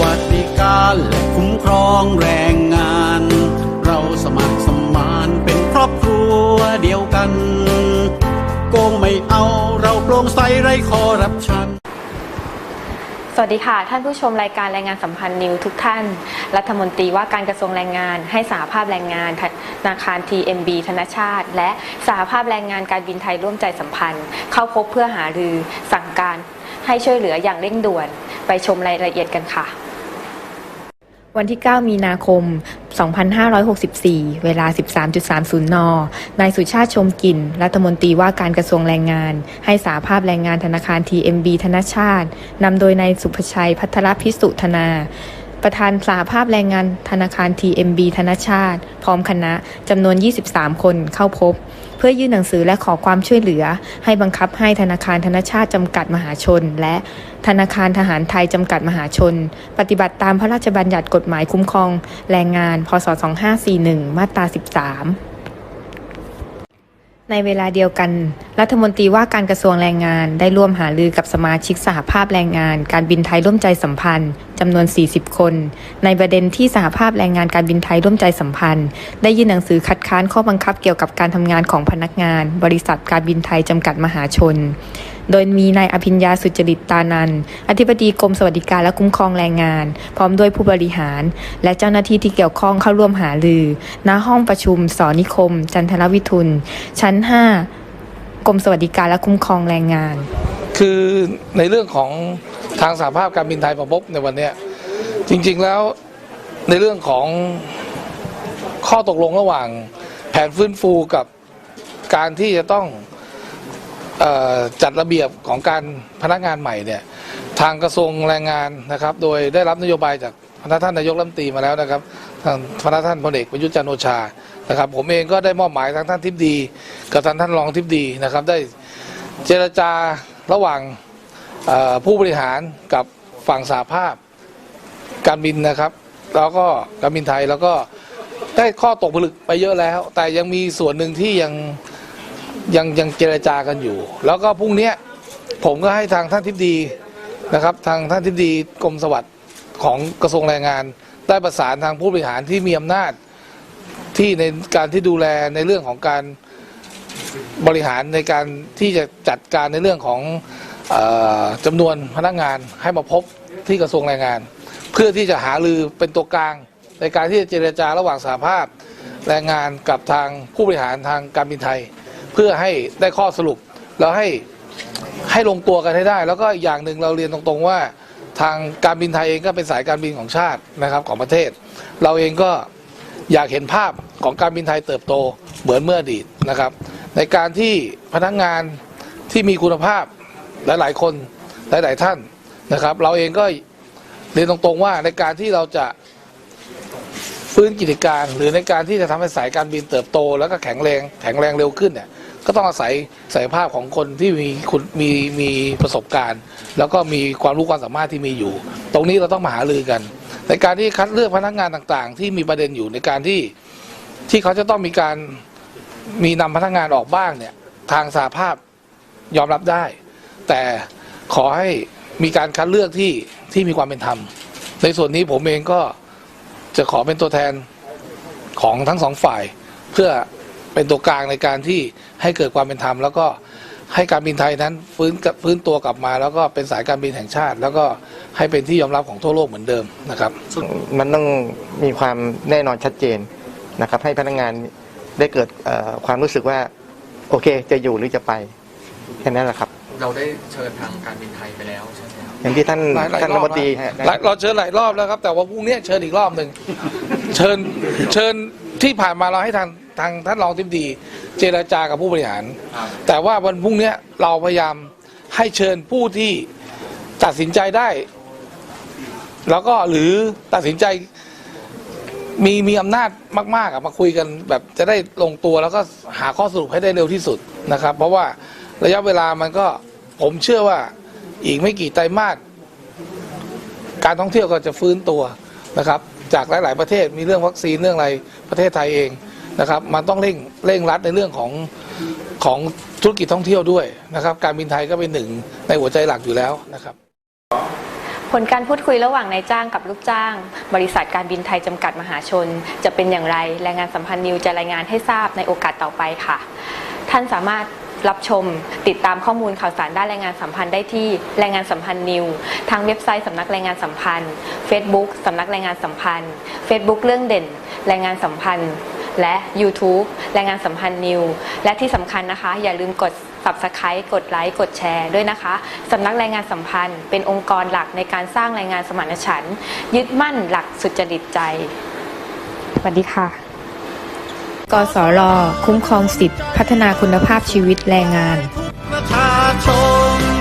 วัสดิการและคุ้มครองแรงงาน เราสมัครสมานเป็นครอบครัวเดียวกัน โกงไม่เอาเราโปร่งใสไร้คอร์รัปชันสวัสดีค่ะ ท่านผู้ชมรายการแรงงานสัมพันธ์นิวทุกท่าน รัฐมนตรีว่าการกระทรวงแรงงาน ให้สหภาพแรงงานธนาคาร TMB ธนชาติ และสหภาพแรงงานการบินไทยร่วมใจสัมพันธ์ เข้าพบเพื่อหารือสั่งการ ให้ช่วยเหลืออย่างเร่งด่วน ไปชมรายละเอียดกันค่ะ วันที่ 9 มีนาคม 2564 เวลา 13.30 น นายสุชาติชมกิน รัฐมนตรีว่าการกระทรวงแรงงาน ให้สาภาพแรงงานธนาคาร TMB ธนชาติ นำโดยนายสุภชัยพัทรพิสุธนา ประธานสาภาพแรงงานธนาคาร TMB ธนชาติ พร้อมคณะจำนวน 23 คนเข้าพบ เพื่อยื่นหนังสือและขอความช่วยเหลือ ให้บังคับให้ธนาคารธนชาติจำกัดมหาชน และธนาคารทหารไทยจำกัดมหาชน ปฏิบัติตามพระราชบัญญัติกฎหมายคุ้มครอง แรงงาน พศ 2541 มาตรา 13 ในเวลาเดียวกัน รัฐมนตรีว่าการกระทรวงแรงงานได้ร่วมหารือกับสมาชิกสหภาพแรงงาน การบินไทยร่วมใจสัมพันธ์จำนวน 40 คน ในประเด็นที่สหภาพแรงงานการบินไทยร่วมใจสัมพันธ์ ได้ยื่นหนังสือคัดค้านข้อบังคับเกี่ยวกับการทำงานของพนักงาน บริษัทการบินไทยจำกัดมหาชน โดยมีนายอภิญญาสุจริตตานัน อธิบดีกรมสวัสดิการและคุ้มครองแรงงาน พร้อมด้วยผู้บริหาร และเจ้าหน้าที่ที่เกี่ยวข้องเข้าร่วมหารือ ณ ห้องประชุมสอนิคม จันทรวิทุน ชั้น 5 กรมสวัสดิการและคุ้มครองแรงงาน คือในเรื่องของทางสาภาพการบินไทยประพบในวันนี้จริงๆแล้วในเรื่องของข้อตกลงระหว่างแผนฟื้นฟูกับการที่จะต้อง จัดระเบียบของการพนักงานใหม่เนี่ยทางกระทรวงแรงงานนะครับ โดยได้รับนโยบายจากพนักท่านนายกรัฐมนตรีมาแล้วนะครับทางพนักท่านพลเอกประยุทธ์จันโอชานะครับ ผมเองก็ได้มอบหมายทางท่านทิพดีกับท่านท่านรองทิพดีนะครับ ได้เจรจาระหว่างผู้บริหารกับฝั่งสาภาพ การบินนะครับ แล้วก็การบินไทยแล้วก็ได้ข้อตกผลึกไปเยอะแล้ว แต่ยังมีส่วนหนึ่งที่ยัง ยังยังเจรจากันอยู่ แล้วก็พรุ่งนี้ผมก็ให้ทางท่านทิบดีนะครับ ทางท่านทิบดีกรมสวัสดิ์ของกระทรวงแรงงาน ได้ประสานทางผู้บริหารที่มีอำนาจที่ในการที่ดูแลในเรื่องของการบริหารในการที่จะจัดการในเรื่องของออจำนวนพนักงานให้มาพบที่กระทรวงแรงงาน เพื่อที่จะหารือเป็นตัวกลาง ในการที่จะเจรจาระหว่างสหภาพแรงงานกับทางผู้บริหารทางการบินไทย เพื่อให้ได้ข้อสรุป แล้วให้ให้ลงตัวกันให้ได้ แล้วก็อย่างหนึ่งเราเรียนตรงๆว่า ทางการบินไทยเองก็เป็นสายการบินของชาตินะครับของประเทศ เราเองก็อยากเห็นภาพของการบินไทยเติบโตเหมือนเมื่ออดีตนะครับ ในการที่พนักงานที่มีคุณภาพหลายๆ คนหลายๆท่านนะครับ เราเองก็เรียนตรงๆว่าในการที่เราจะฟื้นกิจการ หรือในการที่จะทำให้สายการบินเติบโต แล้วก็แข็งแรงแข็งแรงเร็วขึ้นเนี่ย ก็ต้องอาศัยศักยภาพของคนที่มีคุณมีมีประสบการณ์ แล้วก็มีความรู้ความสามารถที่มีอยู่ ตรงนี้เราต้องมาหารือกัน ในการที่คัดเลือกพนักงานต่างๆ ที่มีประเด็นอยู่ในการที่ที่เขาจะต้องมีการมีนำพนักงานออกบ้างเนี่ยทางสาภาพยอมรับได้ แต่ขอให้มีการคัดเลือกที่ที่มีความเป็นธรรม ในส่วนนี้ผมเองก็จะขอเป็นตัวแทนของทั้งสองฝ่าย เพื่อ เป็นตัวกลางในการที่ให้เกิดความเป็นธรรม แล้วก็ให้การบินไทยนั้นฟื้นกับฟื้นตัวกลับมา แล้วก็เป็นสายการบินแห่งชาติ แล้วก็ให้เป็นที่ยอมรับของทั่วโลกเหมือนเดิมนะครับ มันต้องมีความแน่นอนชัดเจนนะครับ ให้พนักงานได้เกิดเอ่อความรู้สึกว่าโอเค จะอยู่หรือจะไปแค่นั้นแหละครับ เราได้เชิญทางการบินไทยไปแล้วใช่ไหมครับอย่างที่ท่านหลายหลายท่านรรัอฐบมนตรีหลายเราเชิญหลายรอบแล้วครับ แต่ว่าพรุ่งนี้เชิญอีกรอบหนึ่งเชิญเชิญที่ผ่านมาเราให้ทาง ทางท่านรองทิมดีเจรจากับผู้บริหาร แต่ว่าวันพรุ่งนี้เราพยายามให้เชิญผู้ที่ตัดสินใจได้ แล้วก็หรือตัดสินใจมีมีอำนาจมากๆอะมาคุยกันแบบจะได้ลงตัวแล้วก็หาข้อสรุปให้ได้เร็วที่สุดนะครับ เพราะว่าระยะเวลามันก็ผมเชื่อว่าอีกไม่กี่ไตรมาสการท่องเที่ยวก็จะฟื้นตัวนะครับ จากหลาย ๆ ประเทศมีเรื่องวัคซีนเรื่องอะไรประเทศไทยเอง นะครับ มันต้องเร่งเร่งรัดในเรื่องของของธุรกิจท่องเที่ยวด้วยนะครับ การบินไทยก็เป็นหนึ่งในหัวใจหลักอยู่แล้วนะครับ ผลการพูดคุยระหว่างนายจ้างกับลูกจ้าง บริษัทการบินไทยจำกัดมหาชน จะเป็นอย่างไรแรงงานสัมพันธ์นิวจะรายงานให้ทราบในโอกาสต่อไปค่ะ ท่านสามารถรับชม ติดตามข้อมูลข่าวสารด้านแรงงานสัมพันธ์ได้ที่แรงงานสัมพันธ์นิวทางเว็บไซต์สำนักแรงงานสัมพันธ์ Facebook สำนักแรงงานสัมพันธ์ Facebook เรื่องเด่น แรงงานสัมพันธ์ และ YouTube แรงงานสัมพันธ์นิว และที่สำคัญนะคะ อย่าลืมกด Subscribe กดไลค์กดแชร์ด้วยนะคะสำนักแรงงานสัมพันธ์ เป็นองค์กรหลักในการสร้างแรงงานสมานฉันท์ยึดมั่นหลักสุจริตใจสวัสดีค่ะ กสรคุ้มครองสิทธิพัฒนาคุณภาพชีวิตแรงงานประชาชน